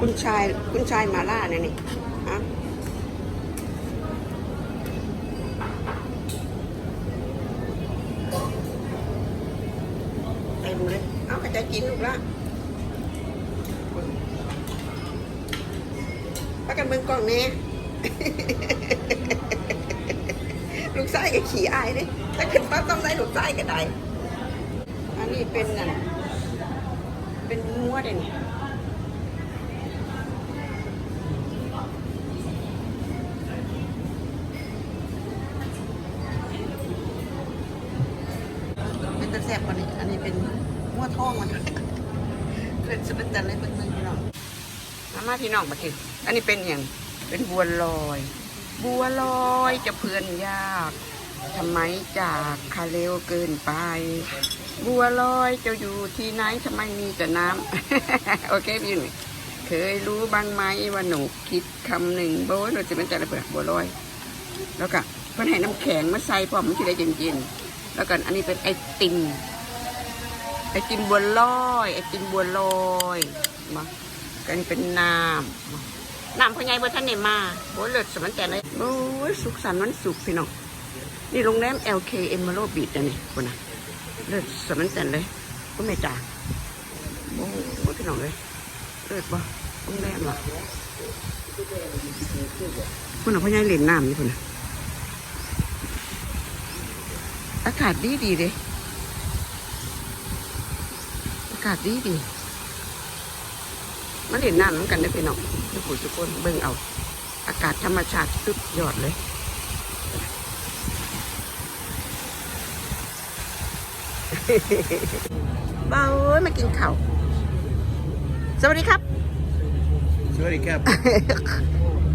คุณชายคุณชายมาล่าเนี่ยนี่อะเต็มเลยเอาไปจะกินลูกละพักกันเบิ่งกล้องแน่ลูกไส้ก็ขี่อายเลยถ้าขึ้นฟ้าต้องได้ลูกไส้ก็ได้อันนี้เป็นนั่นเป็นมัวเด่น เพื่อนจะเป็นจันเลยเบิ่งๆพี่น้องมามาพี่น้องมาถึงอันนี้เป็นอย่างเป็นบัวลอย บัวลอยจะเพื่อนยากทำไมจากคาเร็วเกินไป บัวลอยจะอยู่ที่ไหนทำไมมีแต่น้ำโอเคพี่หนุ่ยเคยรู้บ้างไหมว่าหนูคิดคำหนึ่งโบ้ยเราจะเป็นแต่ละเปลือกบัวลอย แล้วก็เพื่อนให้น้ำแข็งมาใส่พร้อมมันจะได้เย็นๆแล้วก็อันนี้เป็นไอติม ไอติมบัวลอย ไอติมบัวลอยมากันเป็นน้ำน้ำพญายบัท่านไหนมาโอ้เลิศสมันแต่เลยโอ้ยสุขสันต์วันสุขพี่น้องนี่โรงแรม LK Emerald Beach อันนี้คุณนะเลิศสมันแต่เลยคุณแม่จ๋าโอ้ยพี่น้องเลยเลิศบ่โรงแรมอะคุณน่ะพญายเล่นน้ำนี่คุณนะอากาศดีดีเลยากาศดีดีมาเล่นน้ำน้ำกันได้อพี่น้องทุกผู้ทุกคนเบิ่งเอา อากาศธรรมชาติสุดยอดเลยเบาเอ้ยมากินข้าวสวัสดีครับ สวัสดีครับ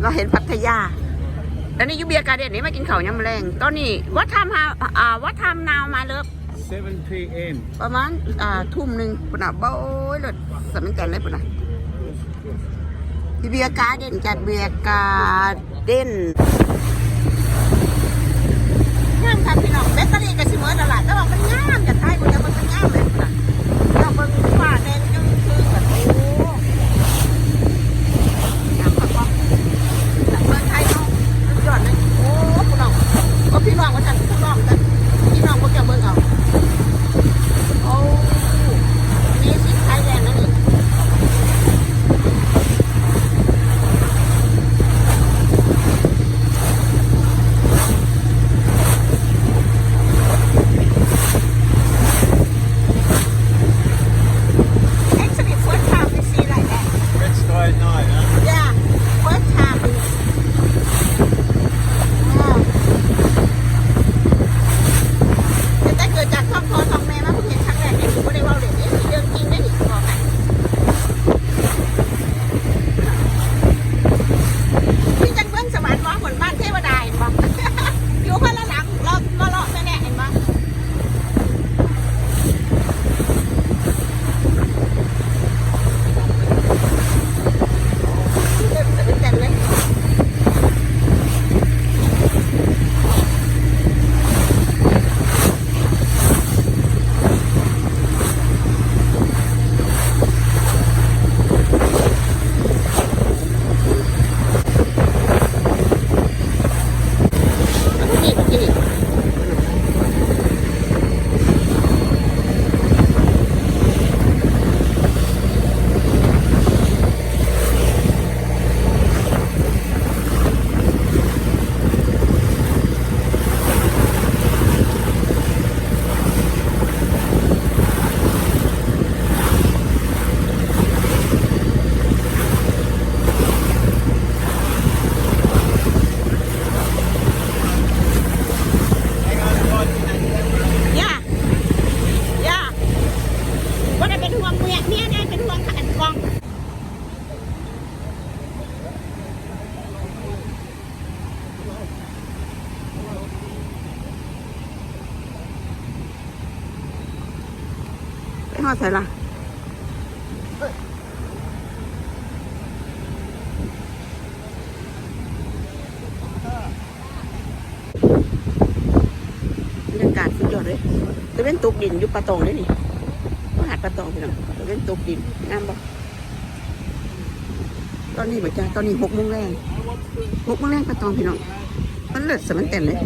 เราเห็นพัทยา แล้วนี่อยูเบียร์การ์เดนนี่มากินข้าวยำแรงตอนนี้วัดทำฮาอ่าวัดทำนาวมาเลิฟ 7 p.m. ประมาณอ่าทุ่มหนึ่งปุ่นอะบ้าโอ้ยรถสมิงกันเลยปุ่นอะที่เบียร์การ์เด่นจัดเบียร์การ์เด่นงามครับพี่น้องแบตเตอรี่กับซิเมอร์ตลาดแต่ว่ามันงามจากไทยปุ่นอะมันงามเลยปุ่นอะเราเบิ่งฟ้าแด ไปหอดใส่ละบรรยากาศสุดยอดเลยตะเว้นตกดินอยู่ปะตองเลยนี่ก็หาดปะตองพี่น้องตะเว้นตกดินงามบ่ตอนนี้บ่จ้าตอนนี้หกโมงแรงหกโมงแรงก็ตองพี่น้องมันเลิศสมันเต็นเลย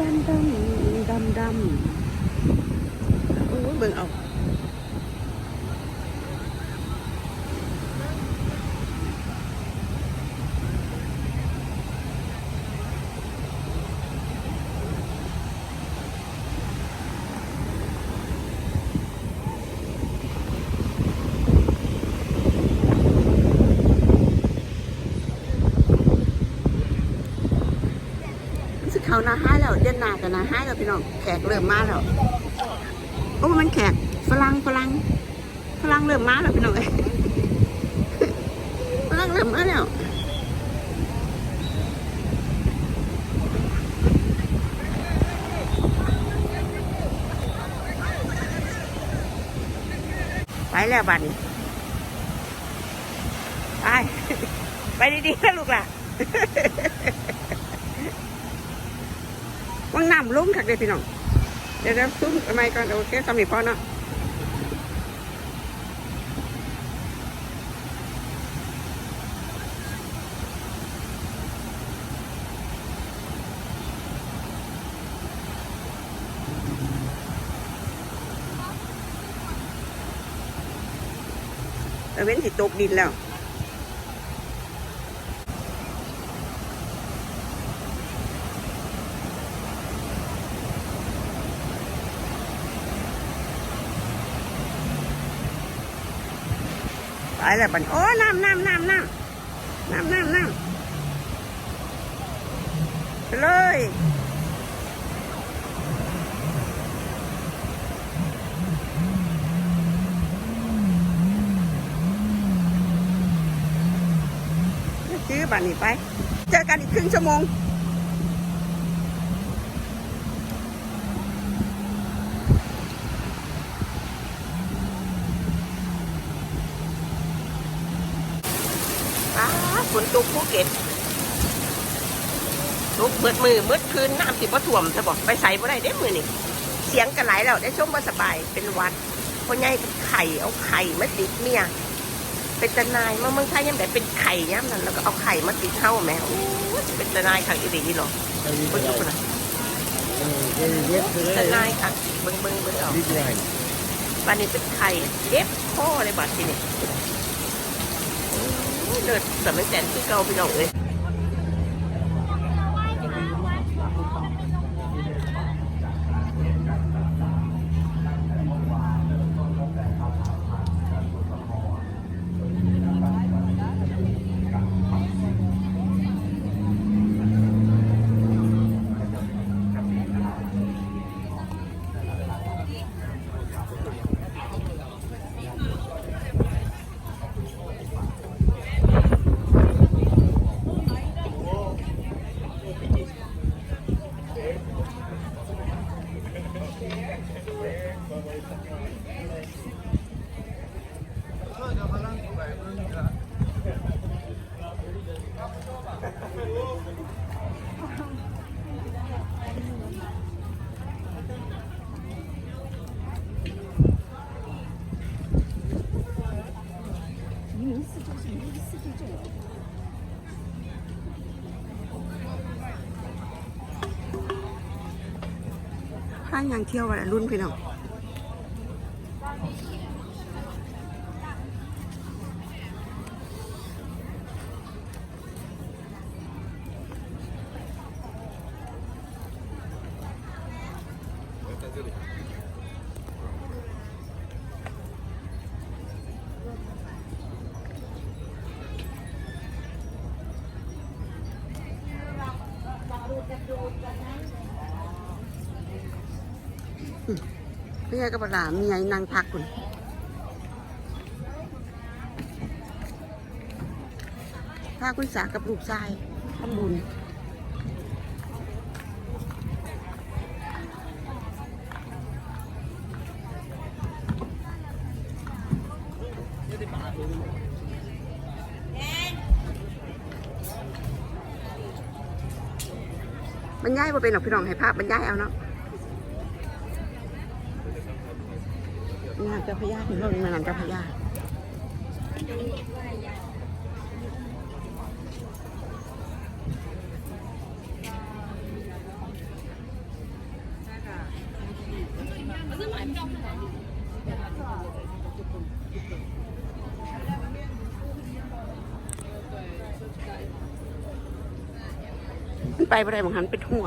ดำดำดำดำโอ้ยเบิ่งเอา รู้าหนาห้ายแล้วเดือนหนากันนาห้ายแล้วพี่น้องแขกเริ่มมาแล้วโอ้มันแขกฝรั่งฝรั่งฝรั่งเริ่มมาแล้วพี่น้องเอ้ยฝรั่งเริ่มมาแล้วไปแล้วบัดนไปไปดีๆนะลูกล่ะ ว่างน้ำลุ่มคักเลยพี่น้อง เดี๋ยวเดี๋ยวซุ้มทำไมก่อนโอเคสำนีพอเนาะเว้นสิตกดินแล้ว ไปแล้วบันโอ้น้ำน้ำน้ำน้ำน้ำน้ำน้ำไปเลยซื้อบัตรนี่ไป เจอกันอีกครึ่งชั่วโมง อ้า ฝนตกภูเก็ตตกเบิดมือมืดคืนน้ำสิบ่ท่วมจะบอกไปใส่บ่ได้เด้มือนี่เสียงกันไหลายแล้วได้ชมบ่สบายเป็นหวัดคนใหญ่กับไข่เอาไข่มาติดเมียเป็นตะนายมาเมืองไทยยังแบบเป็นไข่ย่ำนั้นแล้วก็เอาไข่มาติดเท้าแม่โอ้ยเป็นตะนายขังอีหลีหรอคนทุกคนน่ะ Uh, ตะนาย yesterday, ขังเบิ่งเบิ่งเบิ่งเอา big rain. บ้านนี้เป็นไข่เจ็บข้อเลยบาดทีนี้โอ้ย เกิดสมัยแต่ที่เก่าพี่น้องเลย ห้างยังเที่ยววั นรุ่นพี่อกับหลานเมียนางพักคุณพาคุณสากับลูกชายทำบุญบรรยายบ่าเป็นหรอกพี่น้องให้ภาพบรรยายเอาเนาะ เจ้าพระยาพี่น้องงานเจ้าพระยามันไปได้บางหันเป็นหัว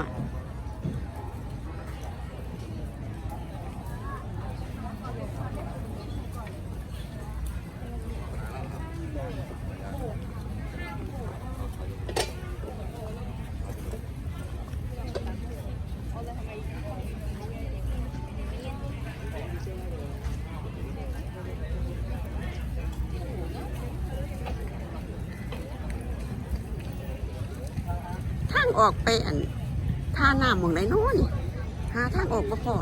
างออกไปอันท่าน้ำมองไหนโน่นหาทางออกบ่พอ